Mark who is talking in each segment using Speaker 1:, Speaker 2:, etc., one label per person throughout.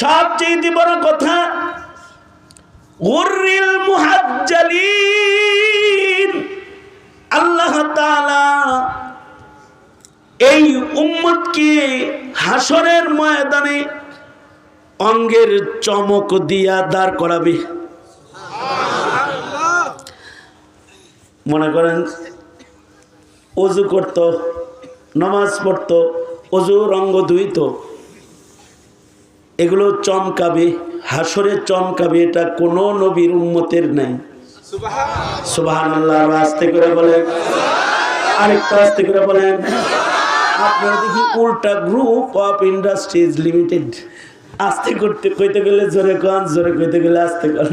Speaker 1: সবচেয়ে বড় কথা গুররিল আল্লাহ এই উম্মতকে হাসরের ময়দানে অঙ্গের চমক দিয়া দাঁড় করাবে। মনে করেন, অজু করত, নামাজ পড়ত অজুর অঙ্গ ধুইত এগুলো চমকাবে হাসরে চমকাবে, এটা কোনো নবীর উম্মতের নাই। সুবাহান আল্লাহ আস্তে করে বলেন। আরেকটু আস্তে করে বলেন। আপনারা দেখি উল্টা গ্রুপ অফ ইন্ডাস্ট্রিজ লিমিটেড আস্তে করতে কইতে গেলে জোরে কন, জোরে কইতে গেলে আস্তে কন।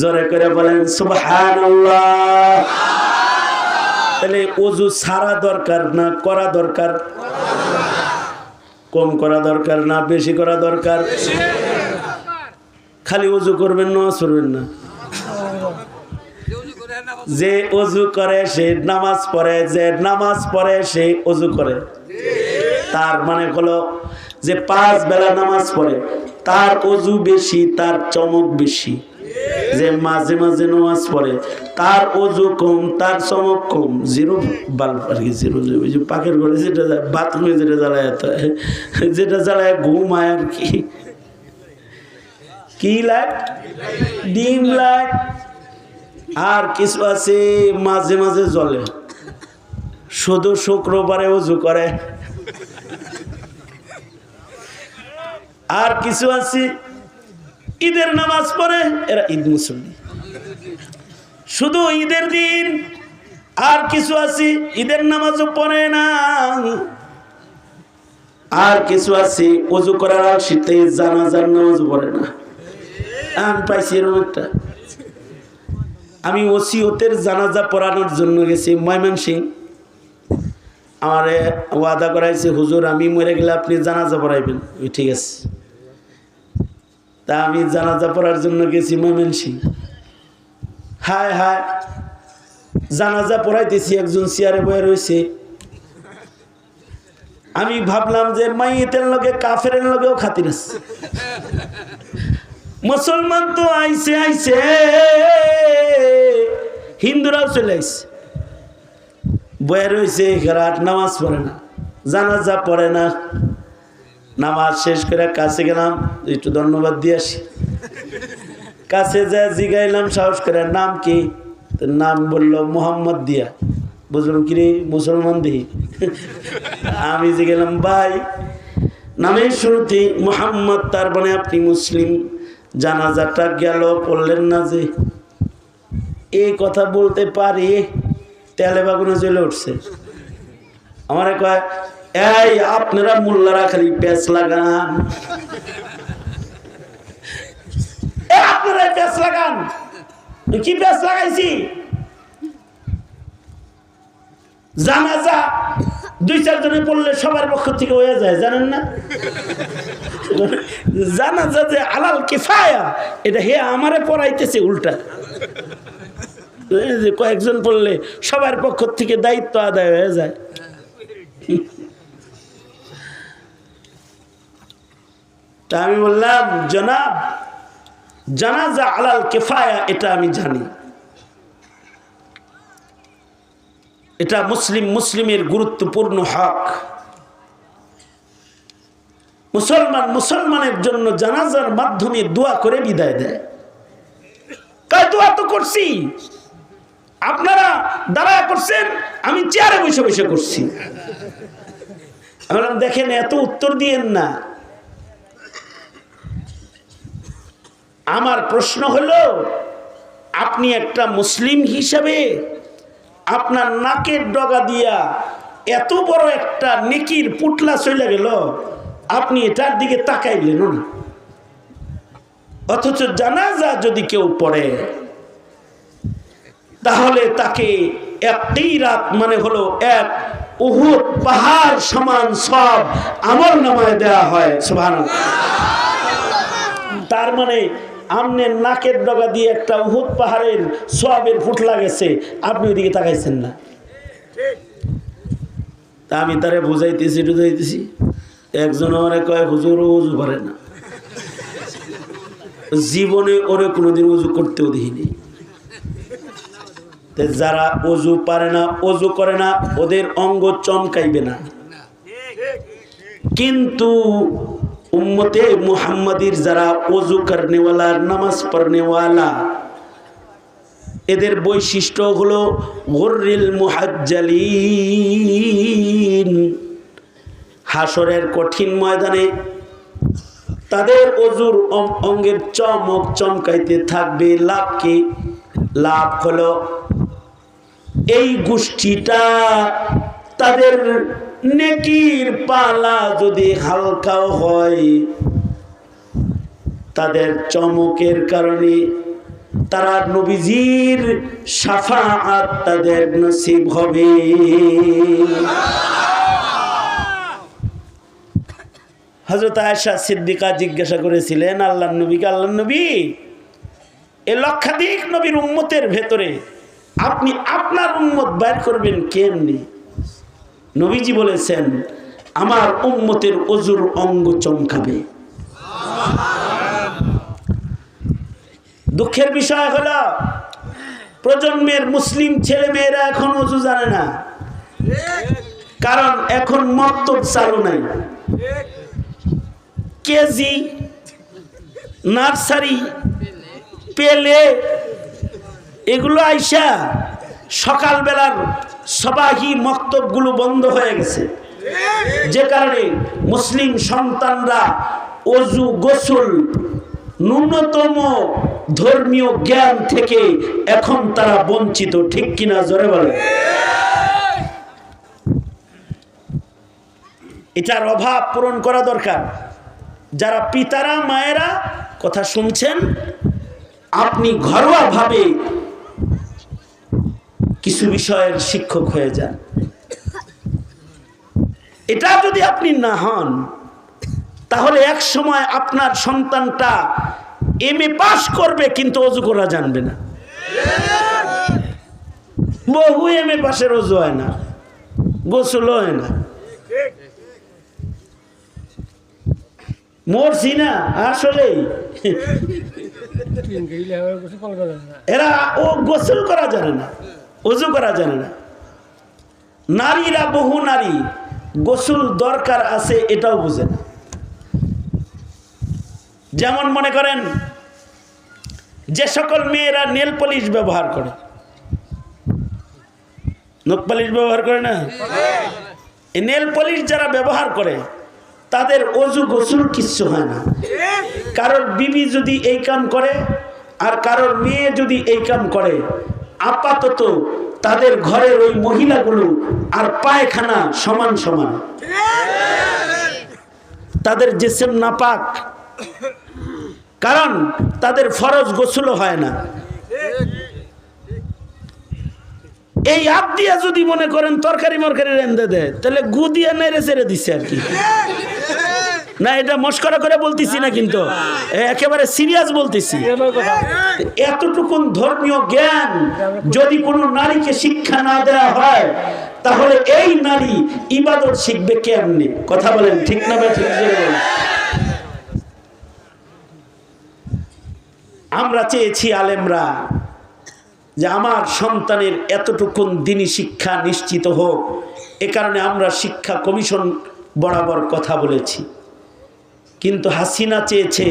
Speaker 1: জোরে করে বলেন সুবাহান তাহলে অজু সারা দরকার না, করা দরকার? কম করা দরকার না বেশি করা দরকার? খালি অজু করবেন না করবেন না। যে অজু করে, সে নামাজ পড়ে, যে নামাজ পড়ে, সে অজু করে। তার মানে হলো যে পাঁচ বেলা নামাজ পড়ে, তার অজু বেশি, তার চমক বেশি। যে মাঝে মাঝে নামাজ পড়ে, তার অজু কম, তার চমক কম, জিরো বাল্ব আর কি, জিরো ওই যে পাখির ঘরে যেটা বাথরুমে যেটা জ্বালায় যেটা জ্বালায় ঘুম ঘুমায় আর কি। কি লাইট? Dim light. আর কিছু আছে মাঝে মাঝে জ্বলে। শুধু শুক্রবারে উজু করে। আর কিছু আছে ঈদের নামাজ পড়ে, এরা ঈদ মুসল্লি। শুধু ঈদের দিন আর কিছু আছে, ঈদের নামাজও পড়ে না। আর কিছু আছে অজু করার শীতে জানাজার নামাজ পড়ে না। আমি পাইছি এরকম একটা। আমি ওসিয়তের জানাজা পড়ানোর জন্য গেছি ময়মন সিং আমারে ওয়াদা করাইছে, হুজুর, আমি মরে গেলে আপনি জানাজা পড়াইবেন। ঠিক আছে। তা আমি জানাজা পড়ার জন্য গেছি ময়মন সিং হায় হায়। জানাজা পড়াইতেছি, একজন চেয়ারে বয়ে রয়েছে। আমি ভাবলাম যে মাইয়েতের লগে কাফের লগেও খাতির আছে। মুসলমান তো আইসে আইসে হিন্দুরাও চলে আইসে বয়ে রয়েছে রাত নামাজ পড়ে না, জানাজা পড়ে না। নামাজ শেষ করে কাছে গেলাম, একটু ধন্যবাদ দিয়ে আসি। কাছে যা জিগাইলাম, সাহস করে, নাম কি? নাম বলল, মোহাম্মদ দিয়া। বুঝলাম কি রে মুসলমান দিহি? আমি যে গেলাম ভাই, নামের শুরুতে মোহাম্মদ, তার মানে আপনি মুসলিম। জানাজাটা গেল পড়লেন না যে এই কথা বলতে পারি, তেলে বাগুনে চলে উঠছে। আমার কয় এই, আপনারা মোল্লারা খালি প্যাঁচ লাগান। আপনারা প্যাঁচ লাগান। কি প্যাঁচ লাগাইছি? জানাজা দুই চারজনে পড়লে সবার পক্ষ থেকে হয়ে যায়, জানেন না? জানাজা যে আলাল কিফায়া, এটা হে আমারে পড়াইতেছে উল্টা। কয়েকজন পড়লে সবার পক্ষ থেকে দায়িত্ব আদায় হয়ে যায়। তা আমি বললাম জনাব জানাজা আলাল কেফায়া এটা আমি জানি। এটা মুসলিম মুসলিমের গুরুত্বপূর্ণ হক। মুসলমান মুসলমানের জন্য জানাজার মাধ্যমে দোয়া করে বিদায় দেয়। তাই দোয়া তো করছি। আপনারা দাঁড়া করছেন আমি চেয়ারে বসে বসে করছি। আমি বললাম, দেখেন এত উত্তর দিয়েন না। আমার প্রশ্ন হলো, আপনি একটা মুসলিম হিসাবে আপনার নাকের ডগা দিয়া এত বড় একটা নেকির পুটলা চলে গেল, আপনি এটার দিকে তাকাইলেন না। অথচ জানাজা যদি কেউ পড়ে, তাহলে তাকে একটি রাত মানে হলো এক উহুদ পাহাড় সমান সব আমল নামায় দেওয়া হয় সুভান তার মানে আমনের নাকের ডগা দিয়ে একটা উহুদ পাহাড়ের সবের ফুটলা গেছে আপনি ওইদিকে তাকাইছেন না। তা আমি তারে বুঝাইতেছি টুজাইতেছি একজন আমার কয়, হুজুর, উজু করে না। জীবনে ওরে কোনোদিন উজু করতেও দেখিনি। যারা অজু পারে না অজু করে না, ওদের অঙ্গ চমকাইবে না। কিন্তু উম্মতে মুহাম্মাদির যারা অজু করনেওয়ালা, নামাজ পড়নেওয়ালা, এদের বৈশিষ্ট্য হলো গর্রিল মুহাজ্জালিন। হাসরের কঠিন ময়দানে তাদের অজুর অঙ্গের চমক চমকাইতে থাকবে লাভ কি লাভ হলো এই গোষ্ঠীটা তাদের নেকির পালা যদি হালকাও হয়, তাদের চমকের কারণে তারা নবীজির সাফাআত তাদের নসিব হবে। হজরত আয়সা সিদ্দিকা জিজ্ঞাসা করেছিলেন, আল্লাহ নবীকে আল্লাহ নবী, এ লক্ষাধিক নবীর উম্মতের ভেতরে আপনি আপনার উম্মত বাইর করবেন কেমনি? নবীজি বলেছেন, আমার উম্মতের অজুর অঙ্গ চমকাবে। দুঃখের বিষয় হলো, প্রজন্মের মুসলিম ছেলে মেয়েরা এখন অজু জানে না। কারণ এখন মক্তব চালু নাই। কেজি, নার্সারি, পেলে, এগুলো আইসা সকালবেলার সবাহি মক্তবগুলো বন্ধ হয়ে গেছে। যে কারণে মুসলিম সন্তানরা অজু, গোসল, ন্যূনতম ধর্মীয় জ্ঞান থেকে এখন তারা বঞ্চিত। ঠিক কিনা জোরে বলে এটার অভাব পূরণ করা দরকার। যারা পিতারা, মায়েরা কথা শুনছেন, আপনি ঘরোয়াভাবে কিছু বিষয়ের শিক্ষক হয়ে যান। এটা যদি আপনি না হন তাহলে এক সময় আপনার সন্তানটা এম এ পাশ করবে কিন্তু অজু করা জানবে না। বহু এম এ পাশের অজু হয় না গোসল হয় না। মরছি না আসলেই। এরা ও গোসল করা জানে না। অজু করা জানে না। নারীরা বহু নারী গোসল দরকার আছে এটাও বুঝে না। যেমন মনে করেন যে সকল মেয়েরা নেল পলিশ ব্যবহার করে। নখ পলিশ ব্যবহার করে না? এই নেল পলিশ যারা ব্যবহার করে তাদের অজু গোসল কিচ্ছু হয় না। কারোর বিবি যদি এই কাম করে আর কারোর মেয়ে যদি এই কাম করে আপাতত তাদের ঘরের ওই মহিলাগুলো আর পায়খানা সমান সমান। তাদের জেসেম নাপাক। কারণ তাদের ফরজ গোসলও হয় না। এই আপ দিয়া যদি মনে করেন তরকারি মরকারি রেন্দে দেয়, তাহলে গু নেড়ে ছেড়ে দিচ্ছে আর কি। না এটা মস্করা করে বলতেছি না কিন্তু। একেবারে সিরিয়াস বলতেছি। এতটুকুন ধর্মীয় জ্ঞান যদি কোনো নারীকে শিক্ষা না দেওয়া হয় তাহলে এই নারী ইবাদত শিখবে কেমনি? কথা বলেন ঠিক না বা ঠিক আমরা চেয়েছি আলেমরা যে আমার সন্তানের এতটুকুন দিনই শিক্ষা নিশ্চিত হোক। এ কারণে আমরা শিক্ষা কমিশন বরাবর কথা বলেছি। কিন্তু হাসিনা চেয়েছে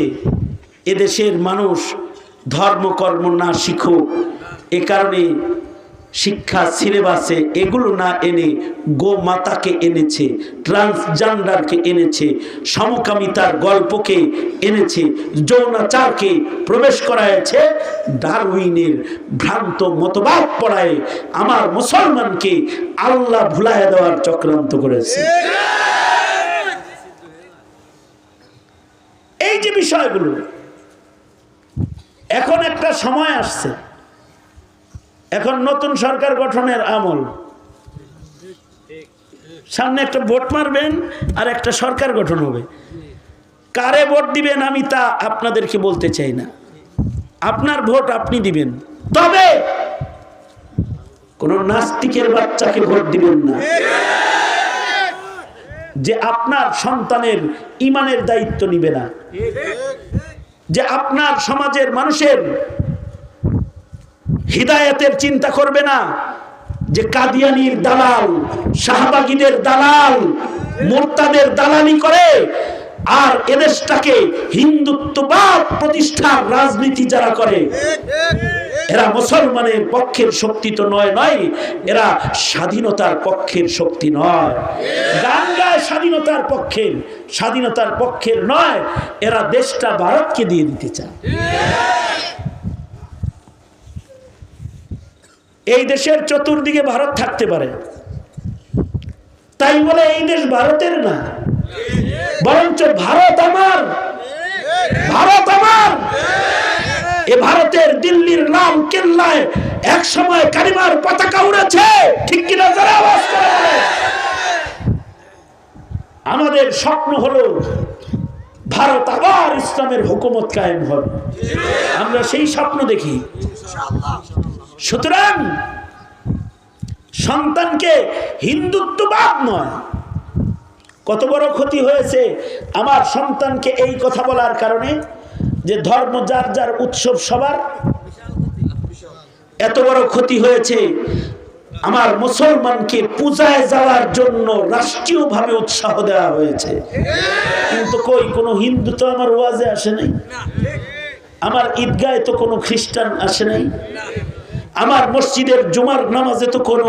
Speaker 1: এদেশের মানুষ ধর্মকর্ম না শিখুক। এ কারণে শিক্ষা, সিলেবাসে এগুলো না এনে গো মাতাকে এনেছে, ট্রান্সজেন্ডারকে এনেছে, সমকামিতার গল্পকে এনেছে, যৌনাচারকে প্রবেশ করাইছে ডারউইনের ভ্রান্ত মতবাদ পড়ায় আমার মুসলমানকে আল্লাহ ভুলায় দেওয়ার চক্রান্ত করেছে। এই যে বিষয়গুলো, এখন একটা সময় আসছে। এখন নতুন সরকার গঠনের আমল। সামনে একটা ভোট মারবেন আর একটা সরকার গঠন হবে। কারে ভোট দিবেন আমি তা আপনাদেরকে বলতে চাই না। আপনার ভোট আপনি দিবেন। তবে কোন নাস্তিকের বাচ্চাকে ভোট দিবেন না। যে আপনার সন্তানের ইমানের দায়িত্ব নিবে না। যে আপনার সমাজের মানুষের হৃদায়তের চিন্তা করবে না। যে কাদিয়ানির দালাল, শাহবাগীদের দালাল, মোর্তাদের দালালি করে আর এদেশটাকে হিন্দুত্ববাদ প্রতিষ্ঠার রাজনীতি যারা করে, এরা মুসলমানের পক্ষের শক্তি তো নয় নয়, এরা স্বাধীনতার পক্ষের শক্তি নয়। গান স্বাধীনতার পক্ষের স্বাধীনতার পক্ষের নয়, এরা দেশটা ভারতকে দিয়ে দিতে চায়। এই দেশের চতুর্দিকে ভারত থাকতে পারে। তাই বলে এই দেশ ভারতের না। বরঞ্চ ভারত আমার। ভারত আমার। এ ভারতের দিল্লির লাল কেল্লায় এক সময় কারিমার পতাকা উড়েছে। ঠিক কিনা যারা আওয়াজ করে? আমাদের স্বপ্ন হলো ভারত আবার ইসলামের হুকুমত কায়েম হবে। আমরা সেই স্বপ্ন দেখি। সুতরাং সন্তানকে হিন্দুত্ববাদ নয় কত বড় ক্ষতি হয়েছে আমার সন্তানকে এই কথা বলার কারণে যে ধর্ম যার যার উৎসব সবার এত বড় ক্ষতি হয়েছে। আমার মুসলমানকে পূজায় যাওয়ার জন্য রাষ্ট্রীয়ভাবে উৎসাহ দেওয়া হয়েছে। কিন্তু কই, কোনো হিন্দু তো আমার ওয়াজে আসে নাই? আমার ঈদগায় তো কোনো খ্রিস্টান আসে নাই? আমার মসজিদের জুমার নামাজে তো কোনো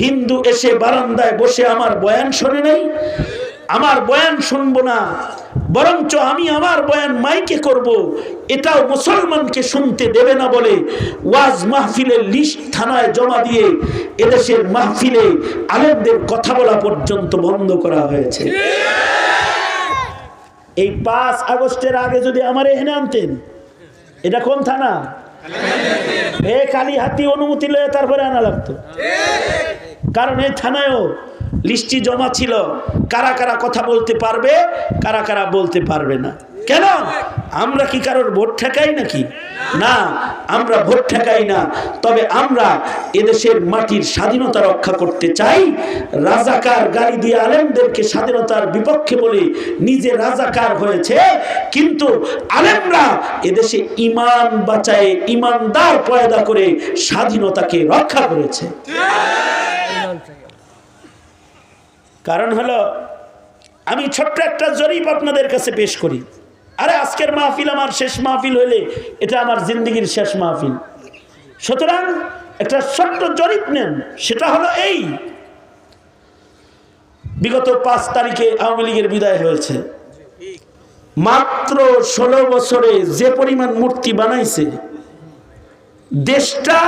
Speaker 1: হিন্দু এসে বারান্দায় বসে আমার বয়ান শোনে নাই, আমার বয়ান শুনব না, বরঞ্চ আমি আমার বয়ান মাইকে করব, এটাও মুসলমানকে শুনতে দেবে না বলে ওয়াজ মাহফিলের লিস্ট থানায় জমা দিয়ে এদেশের মাহফিলে আলেমদের কথা বলা পর্যন্ত বন্ধ করা হয়েছে। এই পাঁচ আগস্টের আগে যদি আমার এখানে আনতেন, এটা কোন থানা? এ খালি হাতি অনুমতি লয়ে তারপরে আনা লাগতো। কারণ এই থানায়ও লিস্টি জমা ছিল, কারা কারা কথা বলতে পারবে, কারা কারা বলতে পারবে না। কেন? আমরা কি কারোর ভোট ঠেকাই নাকি? না, আমরা ভোট ঠেকাই না। তবে আমরা এদেশের মাটির স্বাধীনতা রক্ষা করতে চাই। রাজাকার গালি দিয়ে আলেমদেরকে স্বাধীনতার বিপক্ষে বলে নিজে রাজাকার হয়েছে। কিন্তু আলেমরা এদেশে ইমান বাঁচায়, ইমানদার পয়দা করে স্বাধীনতাকে রক্ষা করেছে। কারণ হলো, আমি ছোট্ট একটা জরিপ আপনাদের কাছে পেশ করি। আরে আজকের মাহফিল আমার শেষ মাহফিল হইলে এটা আমার জিন্দগির শেষ মাহফিল। সুতরাং একটা ছোট্ট জরিপ নেন, সেটা হলো এই। বিগত পাঁচ তারিখে আওয়ামী লীগের বিদায় হয়েছে। মাত্র ষোলো বছরে যে পরিমাণ মূর্তি বানাইছে, দেশটা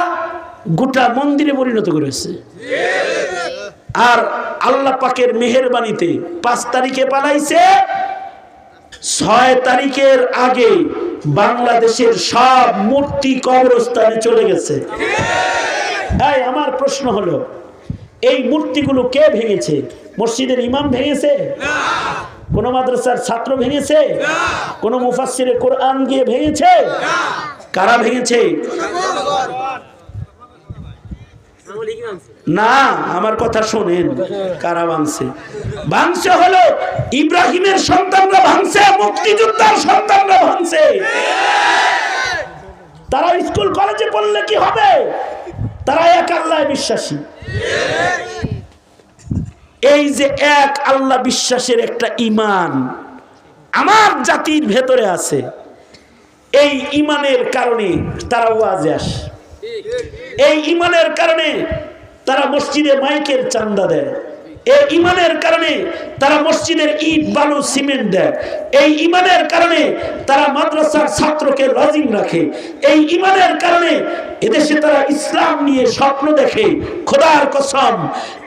Speaker 1: গোটা মন্দিরে পরিণত করেছে। আর আল্লাহ পাকের মেহরবানিতে পাঁচ তারিখে পালাইছে ছয় তারিখের আগে বাংলাদেশের সব মূর্তি কবরস্থানে চলে গেছে। এই আমার প্রশ্ন হলো, এই মূর্তিগুলো কে ভেঙেছে? মসজিদের ইমাম ভেঙেছে? কোন মাদ্রাসার ছাত্র ভেঙেছে? কোন মুফাসিরে কোরআন গিয়ে ভেঙেছে? কারা ভেঙেছে? না, আমার কথা শোনেন, কারা ভাঙছে? ভাঙছে হলো ইব্রাহিমের সন্তানরা ভাঙছে, মুক্তিযোদ্ধার সন্তানরা ভাঙছে। তারা স্কুল, কলেজে পড়লে কি হবে? তারা এক আল্লাহ বিশ্বাসী। এই যে এক আল্লাহ বিশ্বাসের একটা ইমান আমার জাতির ভেতরে আছে, এই ইমানের কারণে তারা ওয়াজে আসে। এই ইমানের কারণে তারা মসজিদে মাইকের চান্দা দেয়। এই ইমানের কারণে তারা মসজিদের ইট, বালু, সিমেন্ট দেয়। এই ইমানের কারণে তারা মাদ্রাসার ছাত্রকে লজিং রাখে। এই ইমানের কারণে এদেশে তারা ইসলাম নিয়ে স্বপ্ন দেখে। খোদার কসম,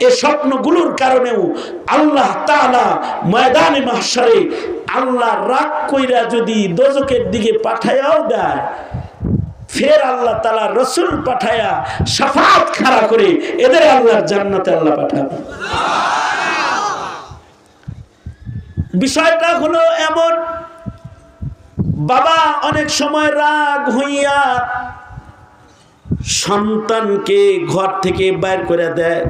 Speaker 1: এ স্বপ্নগুলোর কারণেও আল্লাহ তাআলা ময়দানে মাহশারে আল্লাহ রাগ কইরা যদি দোজকের দিকে পাঠায়াও দেয় ফের আল্লাহ তালা রসুল পাঠায়া সাফাত খাড়া করে এদের আল্লাহর জান্নাতে আল্লাহ পাঠাবে। বিষয়টা হলো এমন, বাবা অনেক সময় রাগ হইয়া সন্তানকে ঘর থেকে বাইর করে দেয়।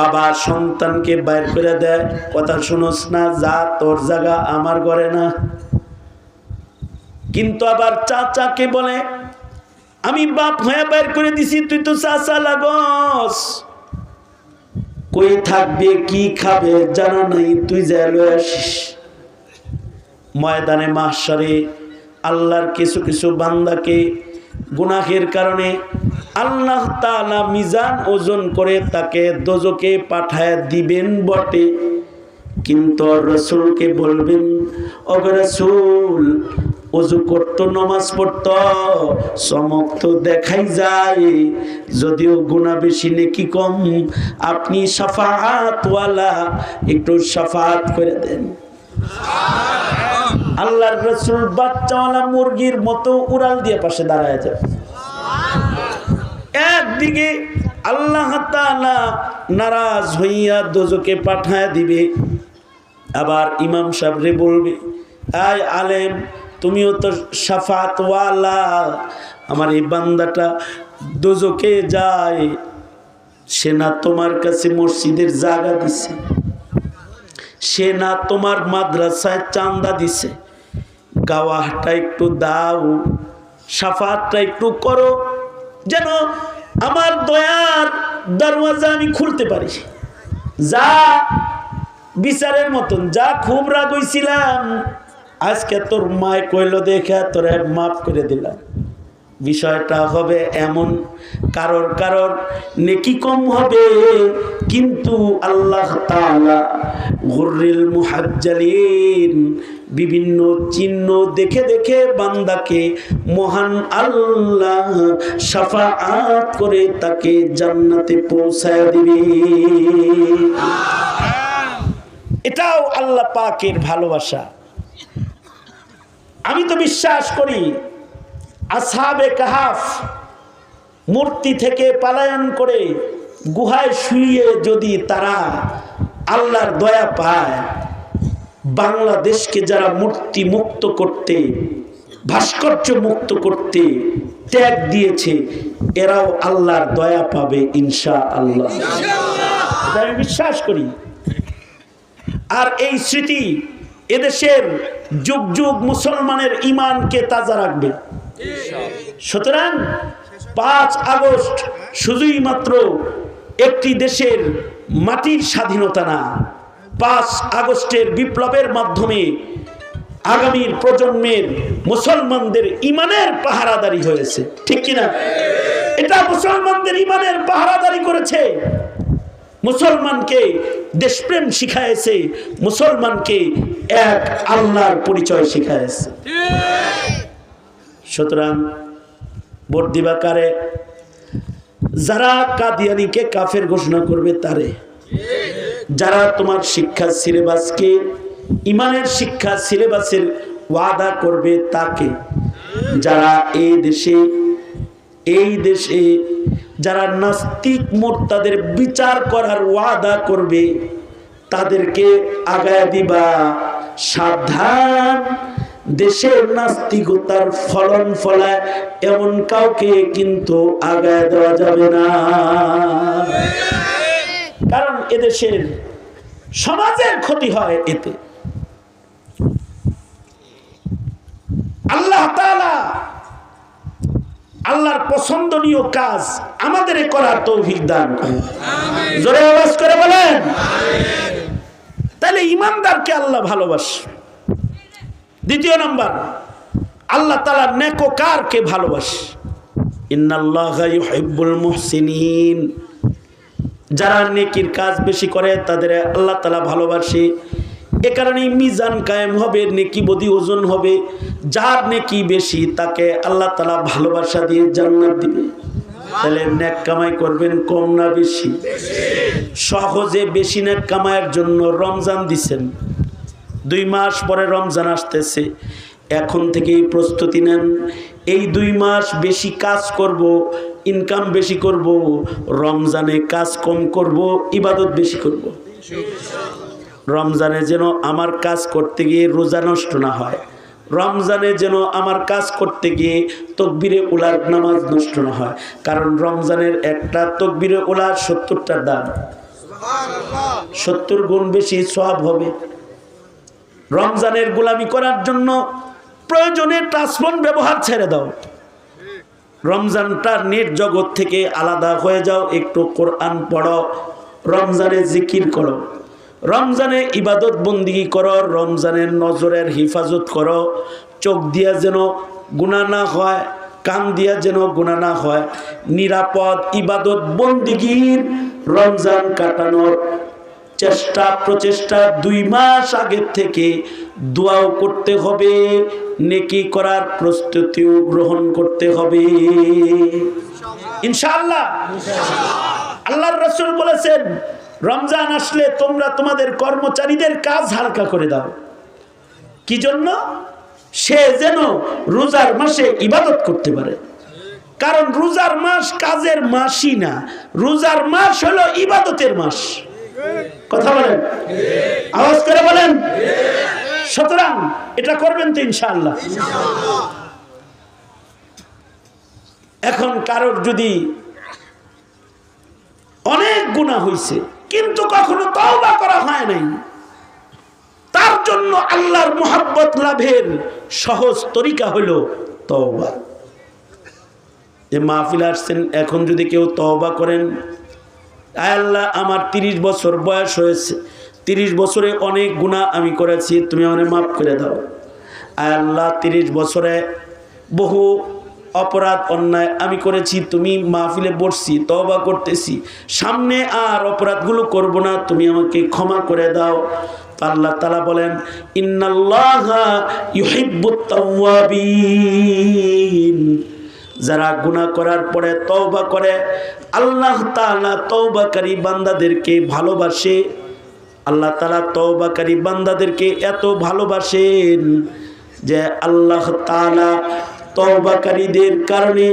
Speaker 1: বাবা সন্তানকে বাইর করে দেয়, কথা শুনোস না, যা তোর জায়গা, আমার ঘরে না। কিন্তু আবার চাচাকে বলে, আমি বাপ হয়ে বের করে দিছি, তুই তো চাচা লাগস। কই থাকবে, কি খাবে, জানা নাই, তুই যা লয়ে আসিস। ময়দানে মাসারে আল্লাহর কিছু কিছু বান্দাকে গুনাহের কারণে আল্লাহ তাআলা মিজান ওজন করে তাকে দোজকে পাঠায় দিবেন বটে। কিন্তু রসুলকে বলবেন অগ রসুল অজু করত, নমাজ পড়ত, চমক তো দেখাই যায়। যদিও গুণা বেশি, নেকি কম। আপনি সাফাহাতওয়ালা একটু সাফাত করে দেন। আল্লাহর রসুল বাচ্চাওয়ালা মুরগির মতো উড়াল দিয়ে পাশে দাঁড়ায় যাবে একদিকে আল্লাহ নারাজ হইয়া দোজকে পাঠায় দিবে, আবার ইমাম সাহেবরে বলবে, আয় আলেম তুমিও তো সাফাতওয়ালা। আমার এই বান্দাটা দোজকে যায়। সে না তোমার কাছে মসজিদের জায়গা দিছে। সে না তোমার মাদ্রাসায় চান্দা দিছে। গাওয়াটা একটু দাও, সাফাতটা একটু করো। যেন আমার দয়ার দরওয়াজা আমি খুলতে পারি। যা বিচারের মতন, যা খুব রাগ হইছিলাম আজকে তোর মায় কইল দেখে তোর মাফ করে দিলাম। বিষয়টা হবে এমন কারোর কারোর নেকি কম হবে কিন্তু আল্লাহ গুররিল মুহাজ্জালিন বিভিন্ন চিহ্ন দেখে দেখে বান্দাকে মহান আল্লাহ সাফাআত করে তাকে জান্নাতে পৌঁছায় দিবে। এটাও আল্লাহ পাকের ভালোবাসা। আমি তো বিশ্বাস করি আসাবে কাহাফ মূর্তি থেকে পালায়ন করে গুহায় শুয়ে যদি তারা আল্লাহর দয়া পায় বাংলাদেশকে যারা মূর্তি মুক্ত করতে ভাস্কর্য মুক্ত করতে ত্যাগ দিয়েছে এরাও আল্লাহর দয়া পাবে ইনশা আল্লাহ আমি বিশ্বাস করি। আর এই স্মৃতি এদেশের যুগ যুগ মুসলমানের ইমানকে তাজা রাখবে। সুতরাং পাঁচ আগস্ট শুধুই মাত্র একটি দেশের মাটির স্বাধীনতা না, পাঁচ আগস্টের বিপ্লবের মাধ্যমে আগামীর প্রজন্মের মুসলমানদের ইমানের পাহারাদারি হয়েছে। ঠিক কিনা? এটা মুসলমানদের ইমানের পাহারাদারি করেছে। মুসলমানকে দেশপ্রেম শিখায়েছে মুসলমানকে এক আল্লাহর পরিচয় শিখায়েছে সুতরাং ভোট যারা কাদিয়ানিকে কাফের ঘোষণা করবে তারে। যারা তোমার শিক্ষা সিলেবাসকে, ইমানের শিক্ষা সিলেবাসের ওয়াদা করবে তাকে। যারা এই দেশে এই দেশে যারা নাস্তিক মোর্তাদের বিচার করার ওয়াদা করবে, তাদেরকে আগায় দিবা। সাবধান। দেশের নাস্তিকতার ফলন ফলায় এমন কাউকে কিন্তু আগায় দেওয়া যাবে না। কারণ এদেশের সমাজের ক্ষতি হয় এতে। আল্লাহ তাআলা আল্লাহর পছন্দনীয় কাজ আমাদের করার তৌফিক দান। জোরে আওয়াজ করে বলেন। তাহলে ইমানদারকে আল্লাহ ভালোবাসে। দ্বিতীয় নম্বর, আল্লাহ তালা নেকোকারকে ভালোবাসে। ইন্নাল্লাহ ইউহিব্বুল মুহসিনিন। যারা নেকির কাজ বেশি করে, তাদের আল্লাহ তালা ভালোবাসে। এ কারণেই মিজান কায়েম হবে, নেকি বদি ওজন হবে। যার নেকি বেশি, তাকে আল্লাহ তালা ভালোবাসা দিয়ে জান্নাত দিবে। তাহলে নেক কামাই করবেন কম না বেশি। সহজে বেশি নেক কামাইয়ের জন্য রমজান দিছেন। দুই মাস পরে রমজান আসতেছে। এখন থেকেই প্রস্তুতি নেন। এই দুই মাস বেশি কাজ করব ইনকাম বেশি করব, রমজানে কাজ কম করব, ইবাদত বেশি করব। রমজানে যেন আমার কাজ করতে গিয়ে রোজা নষ্ট না হয়। রমজানে যেন আমার কাজ করতে গিয়ে তকবিরে উলার নামাজ নষ্ট না হয়। কারণ রমজানের একটা তকবিরে উলার সত্তরটার দাম। সত্তর গুণ বেশি সব হবে। রমজানের গোলামি করার জন্য প্রয়োজনে টাচফোন ব্যবহার ছেড়ে দাও। রমজানটা নেট জগৎ থেকে আলাদা হয়ে যাও। একটু কোরআন পড়ো, রমজানে জিকির করো। রমজানে ইবাদত বন্দিগি করো রমজানের নজরের হিফাজত করো। চোখ দিয়া যেন গুণা না হয়, কান দিয়া যেন গুণা না হয়। নিরাপদ ইবাদত বন্দিগির রমজান কাটানোর চেষ্টা, প্রচেষ্টা দুই মাস আগের থেকে দোয়াও করতে হবে, নেকি করার প্রস্তুতিও গ্রহণ করতে হবে। ইনশাআল্লাহ। আল্লাহর রসুল বলেছেন রমজান আসলে তোমরা তোমাদের কর্মচারীদের কাজ হালকা করে দাও। কি জন্য? সে যেন রোজার মাসে ইবাদত করতে পারে। কারণ রোজার মাস কাজের মাসই না, রোজার মাস হলো ইবাদতের মাস। কথা বলেন। আওয়াজ করে বলেন। সুতরাং এটা করবেন তো ইনশাআল্লাহ। এখন কারোর যদি অনেক গুণা হয়েছে কিন্তু কখনো তওবা করা হয় নাই। তার জন্য আল্লাহর মোহাব্বত লাভের সহজ তরিকা হলো তওবা। যে মাহফিল আসছেন, এখন যদি কেউ তওবা করেন, আয় আল্লাহ, আমার তিরিশ বছর বয়স হয়েছে, তিরিশ বছরে অনেক গুণা আমি করেছি, তুমি আমাকে মাফ করে দাও। আয় আল্লাহ, তিরিশ বছরে বহু অপরাধ, অন্যায় আমি করেছি, তুমি মাহফিলে বসছি তবা করতেছি। সামনে আর অপরাধগুলো করব না, তুমি আমাকে ক্ষমা করে দাও। আল্লাহ তালা বলেন যারা গুনাহ করার পরে তওবা করে, আল্লাহ তাআলা তওবাকারী বান্দাদেরকে ভালোবাসে। আল্লাহ তাআলা তওবাকারী বান্দাদেরকে এত ভালোবাসেন যে আল্লাহ তাআলা তওবাকারীদের কারণে,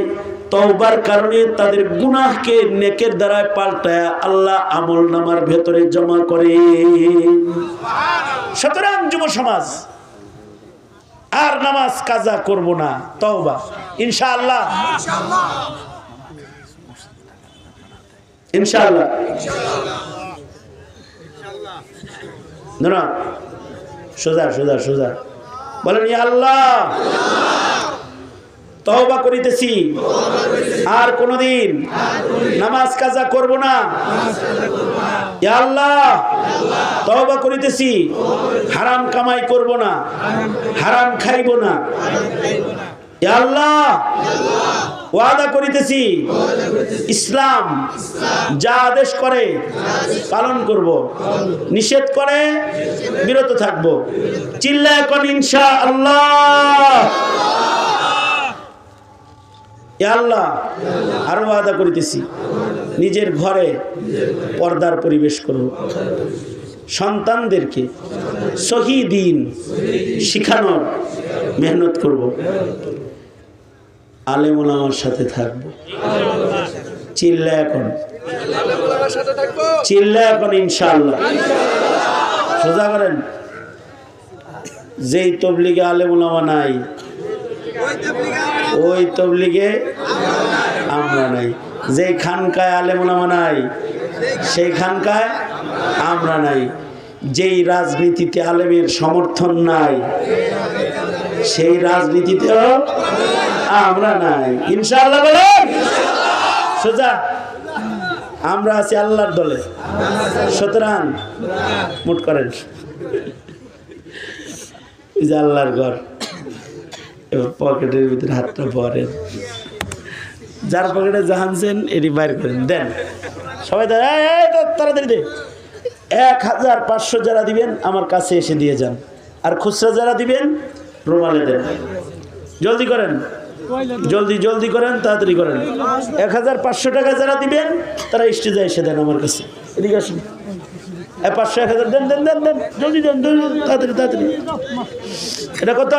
Speaker 1: তওবার কারণে তাদের গুনাহকে নেকের দ্বারায় পাল্টায় আল্লাহ আমল নামার ভেতরে জমা করে। সুতরাং যুব সমাজ, আর নামাজ কাজা করব না, তওবা। ইনশাআল্লাহ। ইনশাআল্লাহ। না না। সোজা সোজা সোজা। বলেন, ইয়া আল্লাহ। তওবা করিতেছি। আর কোনদিন নামাজ কাজা করব না। আল্লাহ, তওবা করিতেছি। হারাম কামাই করব না। হারাম খাইব না। আল্লাহ, ওয়াদা করিতেছি। ইসলাম যা আদেশ করে পালন করব। নিষেধ করে বিরত থাকব। চিল্লা এখন ইনশা আল্লাহ আল্লাহ, আরও ওয়াদা করিতেছি, নিজের ঘরে পর্দার পরিবেশ করব সন্তানদেরকে সহি দিন শিখানোর মেহনত করব। আলেমুল আমার সাথে থাকব। চিল্লা এখন। চিল্লা এখন ইনশাআল্লাহ। সোজা করেন। যেই তবলিগে আলেমুলামা নাই ওই তবলিগে আমরা নাই। যেই খানকায় আলেমুলামা নাই, সেই খানকায় আমরা নাই। যেই রাজনীতিতে আলেমের সমর্থন নাই, সেই রাজনীতিতেও আমরা নাই। ইনশাআল্লাহ বলেন। সোজা, আমরা আছি আল্লাহর দলে। সুতরাং, মুট করেন। আল্লাহর ঘর। এবার পকেটের ভিতরে হাতটা ভরেন। যার পকেটে জাহানছেন এটি বাইর করেন। দেন। সবাই তাড়াতাড়ি দে। এক হাজার পাঁচশো যারা দিবেন আমার কাছে এসে দিয়ে যান। আর খুচরা যারা দিবেন রুমালে দেন। জলদি করেন। জলদি জলদি করেন তাড়াতাড়ি করেন। এক হাজার পাঁচশো টাকা যারা দিবেন তারা স্টেজে এসে দেন আমার কাছে। এদিকে আসুন। পাঁচশো এক হাজার দেন দেন দেন দেন। জলদি দেন, তাড়াতাড়ি তাড়াতাড়ি। এটা কত?